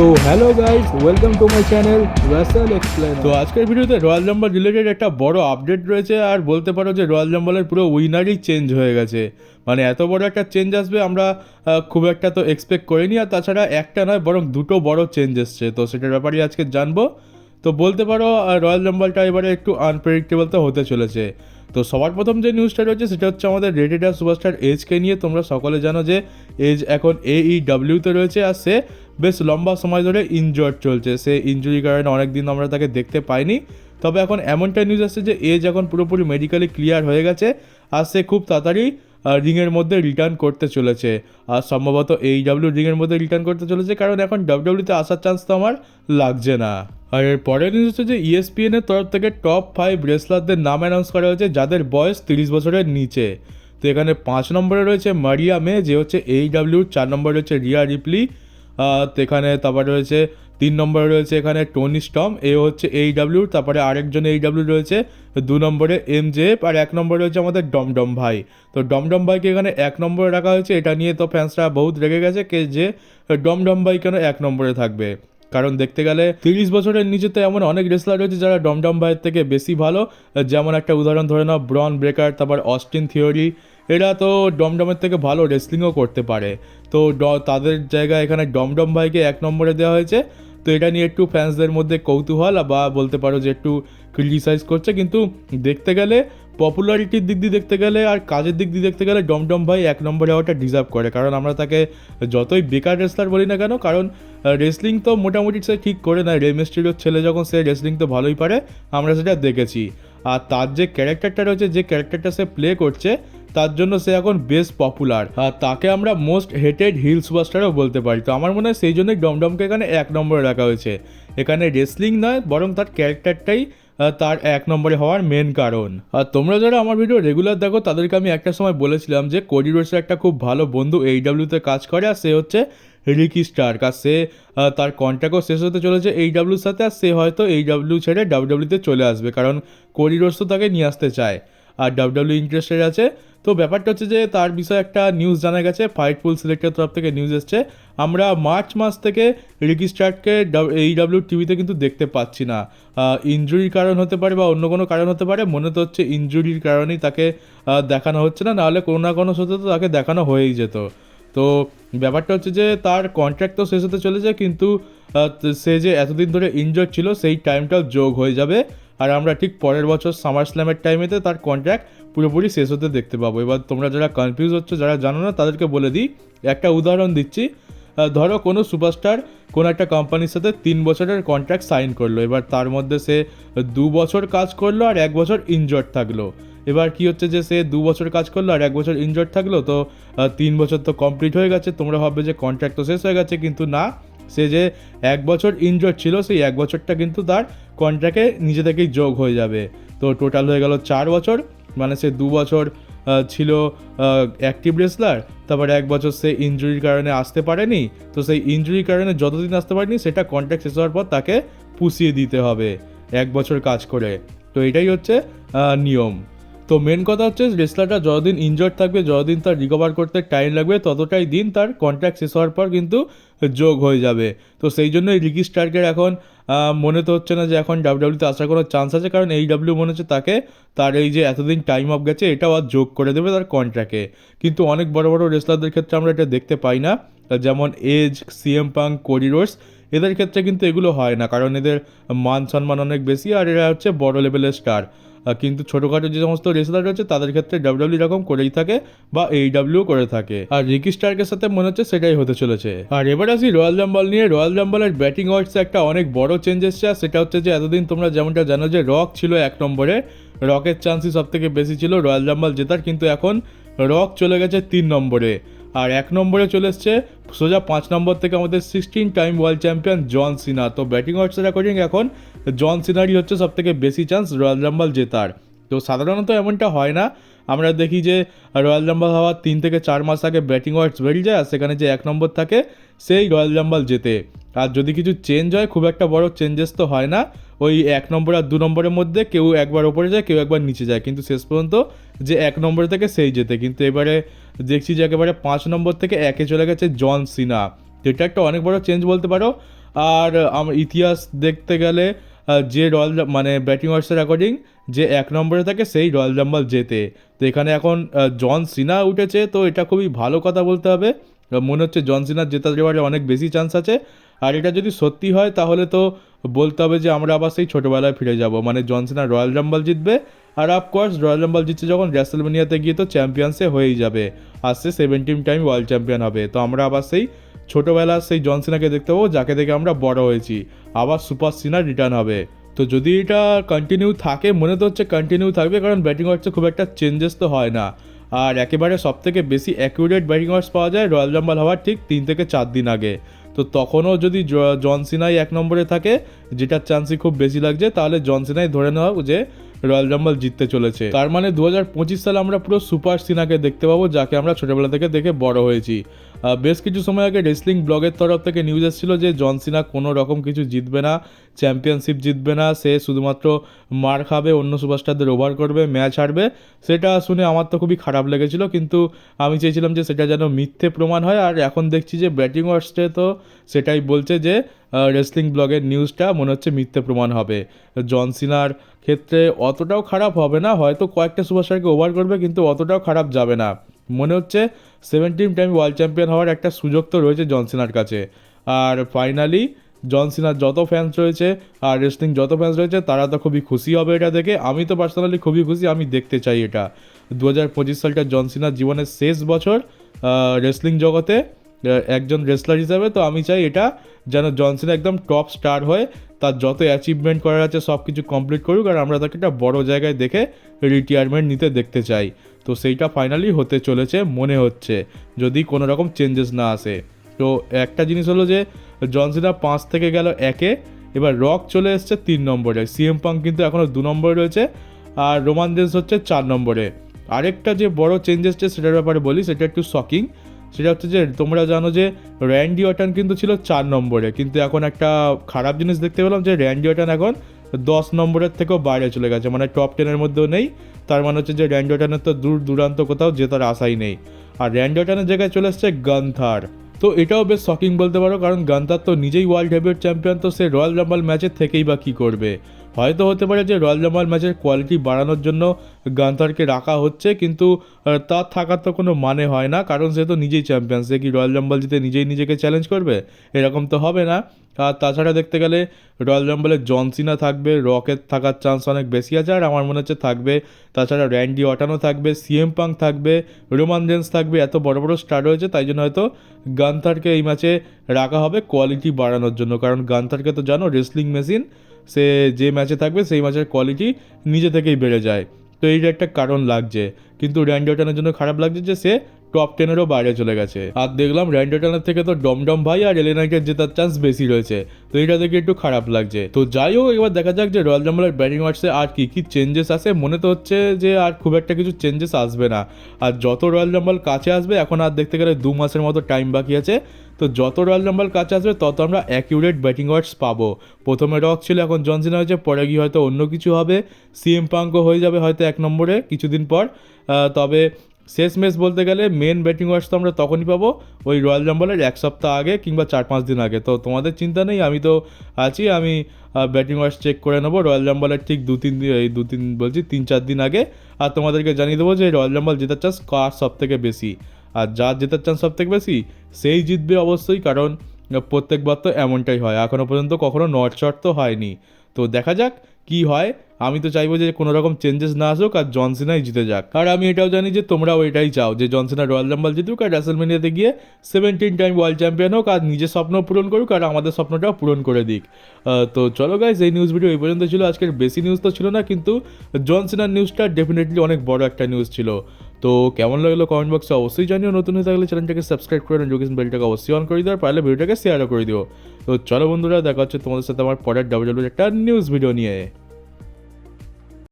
তো hello guys welcome to my channel Russell explain তো আজকের ভিডিওতে রয়্যাল নাম্বার রিলেটেড একটা বড় আপডেট রয়েছে, আর বলতে পারো যে রয়্যাল নাম্বারের পুরো উইনারই চেঞ্জ হয়ে গেছে। মানে এত বড় একটা চেঞ্জ আসবে আমরা খুব একটা তো এক্সপেক্ট করিনি, আর তাছাড়া একটা নয়, বরং দুটো বড় চেঞ্জ এসছে। তো সেটার ব্যাপারে আজকে জানব। তো বলতে পারো রয়্যাল নাম্বারটা এবারে একটু আনপ্রেডিক্টেবল তো হতে চলেছে। তো সবার প্রথম যে নিউজটা রয়েছে সেটা হচ্ছে আমাদের রেডেড আর সুপারস্টার এজকে নিয়ে। তোমরা সকলে জানো যে এজ এখন এই ডাব্লিউতে রয়েছে আর সে বেশ লম্বা সময় ধরে ইনজয়ার্ড চলছে। সে ইনজুরির কারণে অনেক দিন আমরা তাকে দেখতে পাইনি। তবে এখন এমনটা নিউজ আসছে যে এজ এখন পুরোপুরি মেডিকেলি ক্লিয়ার হয়ে গেছে আর সে খুব তাড়াতাড়ি রিংয়ের মধ্যে রিটার্ন করতে চলেছে। আর সম্ভবত এই ডাব্লিউ রিংয়ের মধ্যে রিটার্ন করতে চলেছে, কারণ এখন ডাব্লিউতে আসার চান্স তো আমার লাগছে না। আর এর পরের নিউজ হচ্ছে যে E ইএসপিএন এর তরফ থেকে টপ ফাইভ রেসলারদের নাম অ্যানাউন্স করা হয়েছে, যাদের বয়স তিরিশ বছরের নিচে। তো এখানে পাঁচ নম্বরে রয়েছে মারিয়া মে, যে হচ্ছে এই ডাব্লিউ চার নম্বরে রয়েছে রিয়া রিপলি। তো এখানে তারপর রয়েছে তিন নম্বরে রয়েছে এখানে টনি স্টম এ হচ্ছে এই ডাব্লিউ তারপরে আরেকজন এই ডাব্লিউ রয়েছে, দু নম্বরে এম জেফ আর এক নম্বরে রয়েছে আমাদের ডমডম ভাই। তো ডমডম ভাইকে এখানে এক নম্বরে রাখা হয়েছে, এটা নিয়ে তো ফ্যান্সরা বহুত রেগে গেছে কে যে ডমডম ভাই কেন এক নম্বরে থাকবে। কারণ দেখতে গেলে তিরিশ বছরের নিচে তো এমন অনেক রেসলার রয়েছে যারা ডমডম ভাইয়ের থেকে বেশি ভালো। যেমন একটা উদাহরণ ধরে নাও ব্রন ব্রেকার তারপর অস্টিন থিওরি এরা তো ডমডমের থেকে ভালো রেসলিংও করতে পারে। তো তাদের জায়গায় এখানে ডমডম ভাইকে এক নম্বরে দেওয়া হয়েছে। তো এটা নিয়ে একটু ফ্যান্সদের মধ্যে কৌতূহল বা বলতে পারো যে একটু ক্রিটিসাইজ করছে, কিন্তু দেখতে গেলে পপুলারিটির দিক দিয়ে দেখতে গেলে আর কাজের দিক দিয়ে দেখতে গেলে ডমডম ভাই এক নম্বরে হওয়াটা ডিজার্ভ করে। কারণ আমরা তাকে যতই বেকার রেসলার বলি না কেন, কারণ রেসলিং তো মোটামুটি সে ঠিক করে নেয়। রেমিস্ট্রির ছেলে যখন সে রেসলিং তো ভালোই পারে, আমরা সেটা দেখেছি। আর তার যে ক্যারেক্টারটা রয়েছে, যে ক্যারেক্টারটা সে প্লে করছে তার জন্য সে এখন বেশ পপুলার আর তাকে আমরা মোস্ট হেটেড হিল সুপারস্টারও বলতে পারি। তো আমার মনে হয় সেই জন্যই ডমডমকে এখানে এক নম্বরে রাখা হয়েছে। এখানে রেসলিং নয়, বরং তার ক্যারেক্টারটাই তার এক নম্বরে হওয়ার মেন কারণ। আর তোমরা যারা আমার ভিডিও রেগুলার দেখো, তাদেরকে আমি একটা সময় বলেছিলাম যে কোডি একটা খুব ভালো বন্ধু এই ডাব্লিউতে কাজ করে, আর সে হচ্ছে রিকি স্টার্ক আর সে তার কন্ট্যাক্টও শেষ হতে চলেছে এই ডাব্লিউর সাথে, আর সে হয়তো এই ডাব্লিউ ছেড়ে ডাব্লিউতে চলে আসবে। কারণ কোডি তো তাকে নিয়ে আসতে চায়। আর ডাব্লিউ ইন্টারেস্টেড আছে তো ব্যাপারটা হচ্ছে যে তার বিষয়ে একটা নিউজ জানা গেছে ফাইট ফাইটফুল সিলেক্টের তরফ থেকে নিউজ এসছে। আমরা মার্চ মাস থেকে রিকি স্টার্টকে এই ডাব্লিউ টিভিতে কিন্তু দেখতে পাচ্ছি না। ইনজুরির কারণ হতে পারে বা অন্য কোনো কারণ হতে পারে, মনে তো হচ্ছে ইনজুরির কারণেই তাকে দেখানো হচ্ছে না, নাহলে কোনো না কোনো সাথে তো তাকে দেখানো হয়েই যেত। তো ব্যাপারটা হচ্ছে যে তার কন্ট্রাক্ট তো শেষ হতে চলেছে, কিন্তু সে যে এতদিন ধরে ইনজোর ছিল, সেই টাইমটাও যোগ হয়ে যাবে। আর আমরা ঠিক পরের বছর সামার স্ল্যামের টাইমেতে তার কন্ট্রাক্ট পুরোপুরি শেষ হতে দেখতে পাবো। এবার তোমরা যারা কনফিউজ হচ্ছে, যারা জানো না, তাদেরকে বলে দিই, একটা উদাহরণ দিচ্ছি। ধরো কোনো সুপারস্টার কোনো একটা কোম্পানির সাথে তিন বছরের কন্ট্রাক্ট সাইন করল। এবার তার মধ্যে সে দু বছর কাজ করল আর এক বছর ইনজর্ড থাকল। এবার কি হচ্ছে যে সে দু বছর কাজ করল আর এক বছর ইনজর্ড থাকল? তো তিন বছর তো কমপ্লিট হয়ে গেছে। তোমরা ভাববে যে কন্ট্রাক্ট তো শেষ হয়ে গেছে, কিন্তু না। সে যে এক বছর ইনজর্ড ছিল, সেই এক বছরটা কিন্তু তার কন্ট্রাক্টে নিজে থেকেই যোগ হয়ে যাবে। তো টোটাল হয়ে গেল চার বছর। মানে সে দু বছর ছিল অ্যাক্টিভ রেসলার তারপর এক বছর সে ইনজুরির কারণে আসতে পারেনি, তো সেই ইনজুরির কারণে যতদিন আসতে পারেনি, সেটা কন্ট্রাক্ট শেষ হওয়ার পর তাকে পুষিয়ে দিতে হবে, এক বছর কাজ করে। তো এটাই হচ্ছে নিয়ম। তো মেন কথা হচ্ছে রেসলারটা যতদিন ইনজয়ার্ড থাকবে, যতদিন তার রিকভার করতে টাইম লাগবে, ততটাই দিন তার কন্ট্রাক্ট শেষ হওয়ার পর কিন্তু যোগ হয়ে যাবে। তো সেই জন্যই রিকি স্টার্কের এখন মনে তো হচ্ছে না যে এখন ডাব্লিউডাব্লিউতে আসার কোনো চান্স আছে, কারণ এই ডাব্লিউ মনে হচ্ছে তাকে তার এই যে এতদিন টাইম অফ গেছে, এটাও আর যোগ করে দেবে তার কন্ট্রাক্টে কিন্তু অনেক বড় বড় রেসলারদের ক্ষেত্রে আমরা এটা দেখতে পাই না। যেমন এজ সিএম পাং কোরিডোর্স এদের ক্ষেত্রে কিন্তু এগুলো হয় না, কারণ এদের মান সম্মান অনেক বেশি, আর এরা হচ্ছে বড় লেভেলের স্টার কিন্তু ছোটোখাটো যে সমস্ত রেসলার রয়েছে, তাদের ক্ষেত্রে ডাব্লিউডাব্লিউ এরকম করেই থাকে বা এই ডাব্লিউ করে থাকে। আর রিকি স্টার্কের সাথে মনে হচ্ছে সেটাই হতে চলেছে। আর এবার আসি রয়্যাল রাম্বল নিয়ে। রয়্যাল রাম্বলের ব্যাটিং ওয়ার্ডসে একটা অনেক বড় চেঞ্জ এসছে সেটা হচ্ছে যে এতদিন তোমরা যেমনটা জানো যে রক ছিল এক নম্বরে। রকের চান্সই সব থেকে বেশি ছিল রয়্যাল রাম্বল জেতার, কিন্তু এখন রক চলে গেছে তিন নম্বরে। আর এক নম্বরে চলে এসছে সোজা পাঁচ নম্বর থেকে আমাদের sixteen time world champion John Cena তো ব্যাটিং ওয়ার্ডসের অ্যাকর্ডিং এখন, জন সিনারই হচ্ছে সব থেকে বেশি চান্স রয়্যাল রাম্বল জেতার। তো সাধারণত এমনটা হয় না, আমরা দেখি যে রয়্যাল রাম্বল হওয়ার তিন থেকে চার মাস আগে ব্যাটিং ওয়ার্ডস বেরিয়ে যায় আর সেখানে যে এক নম্বর থাকে, সেই রয়্যাল রাম্বল জেতে। আর যদি কিছু চেঞ্জ হয়, খুব একটা বড় চেঞ্জেস তো হয় না। ওই এক নম্বর আর দু নম্বরের মধ্যে কেউ একবার ওপরে যায়, কেউ একবার নিচে যায়। কিন্তু শেষ পর্যন্ত যে এক নম্বরে থেকে সেই জেতে কিন্তু এবারে দেখছি যে একেবারে পাঁচ নম্বর থেকে একে চলে গেছে জন সিনা যেটা একটা অনেক বড় চেঞ্জ বলতে পারো। আর আমার ইতিহাস দেখতে গেলে যে রয়্যাল মানে ব্যাটিং ওয়ার্সের অ্যাকর্ডিং যে এক নম্বরে থাকে সেই রয়্যাল রাম্বল জেতে তো এখানে এখন জন সিনা উঠেছে। তো এটা খুবই ভালো কথা বলতে হবে। মনে হচ্ছে জন সিনার জেতার এবারে অনেক বেশি চান্স আছে। আর এটা যদি সত্যি হয়, তাহলে তো বলতে হবে যে আমরা আবার সেই ছোটোবেলায় ফিরে যাব। মানে জনসেনা রয়্যাল রাম্বল জিতবে আর অফকোর্স রয়্যাল রাম্বল জিতছে যখন র্যাসেলমেনিয়াতে গিয়ে তো চ্যাম্পিয়ন্সে হয়েই যাবে। আসছে সেভেন্টিন টাইম ওয়ার্ল্ড চ্যাম্পিয়ন হবে। তো আমরা আবার সেই ছোটোবেলার সেই জনসেনাকে দেখতে পাবো, যাকে দেখে আমরা বড় হয়েছি। আবার সুপার সিনার রিটার্ন হবে। তো যদি এটা কন্টিনিউ থাকে, মনে তো হচ্ছে কন্টিনিউ থাকবে, কারণ ব্যাটিং ওয়ার্সে খুব একটা চেঞ্জেস তো হয় না। আর একেবারে সব থেকে বেশি অ্যাকুরেট ব্যাটিং ওয়ার্স পাওয়া যায় রয়্যাল রাম্বল হওয়ার ঠিক তিন থেকে চার দিন আগে। তো তখনও যদি জনসিনাই জন সিনাই এক নম্বরে থাকে, যেটার চান্সই খুব বেশি লাগছে, তাহলে জনসিনাই ধরে নেওয়া যে রয়্যাল রাম্বল জিততে চলেছে। তার মানে দু হাজার পঁচিশ সালে আমরা পুরো সুপার সিনাকে দেখতে পাবো, যাকে আমরা ছোটবেলা থেকে দেখে বড় হয়েছি। বেশ কিছু সময় আগে রেসলিং ব্লগের তরফ থেকে নিউজ এসেছিল যে জন সিনা কোনো রকম কিছু জিতবে না চ্যাম্পিয়নশিপ জিতবে না, সে শুধুমাত্র মার খাবে, অন্য সুপারস্টারদের ওভার করবে ম্যাচ হারবে। সেটা শুনে আমার তো খুবই খারাপ লেগেছিল, কিন্তু আমি চেয়েছিলাম যে সেটা যেন মিথ্যে প্রমাণ হয়। আর এখন দেখছি যে ব্যাটিং ওয়ার্সে তো সেটাই বলছে যে রেসলিং ব্লগের নিউজটা মনে হচ্ছে মিথ্যে প্রমাণ হবে। জন সিনার ক্ষেত্রে অতটাও খারাপ হবে না, হয়তো কয়েকটা সুপারস্টারকে ওভার করবে, কিন্তু অতটাও খারাপ যাবে না। মনে হচ্ছে সেভেন্টিন টাইম ওয়ার্ল্ড চ্যাম্পিয়ন হওয়ার একটা সুযোগ তো রয়েছে জন সিনার কাছে। আর ফাইনালি জন সিনার যত ফ্যান্স রয়েছে, আর রেসলিং যত ফ্যান্স রয়েছে, তারা তো খুবই খুশি হবে এটা দেখে। আমি তো পার্সোনালি খুবই খুশি, আমি দেখতে চাই এটা। দু হাজার পঁচিশ সালটা জন সিনার জীবনের শেষ বছর রেসলিং জগতে। একজন রেসলার হিসাবে, তো আমি চাই এটা যেন জনসিনা একদম টপ স্টার হয়ে তার যত অ্যাচিভমেন্ট করার আছে সব কিছু কমপ্লিট করুক আর আমরা তাকে একটা বড় জায়গায় দেখে রিটায়ারমেন্ট নিতে দেখতে চাই। তো সেইটা ফাইনালি হতে চলেছে, মনে হচ্ছে, যদি কোনো রকম চেঞ্জেস না আসে। তো একটা জিনিস হলো যে জনসিনা পাঁচ থেকে গেল একে, এবার রক চলে এসছে তিন নম্বরে। সিএম পাং কিন্তু এখনও দু নম্বরে রয়েছে, আর রোমান দেশ হচ্ছে চার নম্বরে। আরেকটা যে বড় চেঞ্জ এসছে সেটার ব্যাপারে বলি, সেটা একটু শকিং সেটা হচ্ছে যে, তোমরা জানো যে র্যান্ডি অটান কিন্তু ছিল চার নম্বরে। কিন্তু এখন একটা খারাপ জিনিস দেখতে পেলাম যে র্যান্ডি অটান এখন দশ নম্বরের থেকেও বাইরে চলে গেছে। মানে টপ টেনের মধ্যেও নেই। তার মানে হচ্ছে যে র্যান্ডি অটানের তো দূর দূরান্ত কোথাও জেতার আশাই নেই। আর র্যান্ডি অটানের জায়গায় চলে এসছে গান্থার তো এটাও বেশ শকিং বলতে পারো, কারণ গান্তার তো নিজেই ওয়ার্ল্ড হেভিওয়েট চ্যাম্পিয়ন তো সে রয়্যাল রাম্বল ম্যাচের থেকেই বা কী করবে? হয়তো হতে পারে যে রয়্যাল রাম্বল ম্যাচের কোয়ালিটি বাড়ানোর জন্য গান্তারকে রাখা হচ্ছে, কিন্তু তার থাকার তো কোনো মানে হয় না, কারণ সে তো নিজেই চ্যাম্পিয়ন সে কি রয়্যাল রাম্বল জিতে নিজেই নিজেকে চ্যালেঞ্জ করবে? এরকম তো হবে না। আর তাছাড়া দেখতে গেলে রয়্যাল রাম্বলে জনসিনা থাকবে, রকেট থাকার চান্স অনেক বেশি আছে, আর আমার মনে হচ্ছে থাকবে। তাছাড়া র্যান্ডি অটানো থাকবে, সিএম পাং থাকবে, রোমান জেন্স থাকবে, এত বড় বড় স্টার রয়েছে, তাই জন্য হয়তো গান্থারকে এই ম্যাচে রাখা হবে কোয়ালিটি বাড়ানোর জন্য। কারণ গান্থারকে তো জানো রেসলিং মেশিন সে যে ম্যাচে থাকবে, সেই ম্যাচের কোয়ালিটি নিজে থেকেই বেড়ে যায়। তো এইটা একটা কারণ লাগছে। কিন্তু র্যান্ডি অটানের জন্য খারাপ লাগছে যে, সে টপ টেনেরও বাইরে চলে গেছে। আর দেখলাম র্যান্ডি অটানের থেকে তো ডমডম ভাই আর এলেনাইটের জেতার চান্স বেশি রয়েছে। তো এটা দেখে একটু খারাপ লাগছে। তো যাই হোক, এবার দেখা যাক যে রয়্যাল রাম্বলের ব্যাটিং ওয়ার্সে আর কি কি চেঞ্জেস আসে। মনে তো হচ্ছে যে আর খুব একটা কিছু চেঞ্জেস আসবে না। আর যত রয়্যাল রাম্বল কাছে আসবে, এখন আর দেখতে গেলে দু মাসের মতো টাইম বাকি আছে। তো যত রয়্যাল রাম্বল কাছে আসবে, তত আমরা অ্যাকিউরেট ব্যাটিং ওয়ার্ডস পাবো। প্রথমে রক ছিল, এখন জনসিনা হয়েছে, পরে গিয়ে হয়তো অন্য কিছু হবে। সিএম পাঙ্কও হয়ে যাবে হয়তো এক নম্বরে কিছুদিন পর। তবে শেষ ম্যাচ বলতে গেলে মেন ব্যাটিং ওয়ার্ডস তো আমরা তখনই পাবো, ওই রয়্যাল রাম্বলের এক সপ্তাহ আগে কিংবা চার পাঁচ দিন আগে। তো তোমাদের চিন্তা নেই, আমি তো আছি, আমি ব্যাটিং ওয়ার্ডস চেক করে নেব। রয়্যাল রাম্বলের ঠিক দু তিন দিন, এই দু তিন বলছি, তিন চার দিন আগে। আর তোমাদেরকে জানিয়ে দেবো যে রয়্যাল রাম্বল জেতার চান্স কার সব থেকে বেশি। আর যার জেতার চান্স সব থেকে বেশি, সেই জিতবে অবশ্যই, কারণ প্রত্যেকবার তো এমনটাই হয়। এখনও পর্যন্ত কখনো নট শট তো হয়নি। তো দেখা যাক কি হয়। আমি তো চাইব যে কোনো রকম চেঞ্জেস না আসুক আর জনসিনাই জিতে যাক। আর আমি এটাও জানি যে তোমরাও এটাই চাও, যে জনসিনা রয়্যাল রাম্বল জিতুক আর রেসেলমেনিয়াতে গিয়ে সেভেন্টিন টাইম ওয়ার্ল্ড চ্যাম্পিয়ন হোক আর নিজের স্বপ্ন পূরণ করুক আর আমাদের স্বপ্নটাও পূরণ করে দিক। তো চলো গাইজ এই নিউজ ভিডিও এই পর্যন্ত ছিল। আজকের বেশি নিউজ তো ছিল না, কিন্তু জনসিনার নিউজটা ডেফিনেটলি অনেক বড় একটা নিউজ ছিল। তো কেমন লাগল কমেন্ট বক্সে অবশ্যই জানিও। নতুন হয়ে থাকলে চ্যানেলটাকে সাবস্ক্রাইব করে নোটিফিকেশন বেলটাকে অবশ্যই অন করে দিও আর পারলে ভিডিওটাকে শেয়ারও করে দিও। তো চলো বন্ধুরা, দেখা হচ্ছে তোমাদের সাথে আমার পরের ডাবল একটা নিউজ ভিডিও নিয়ে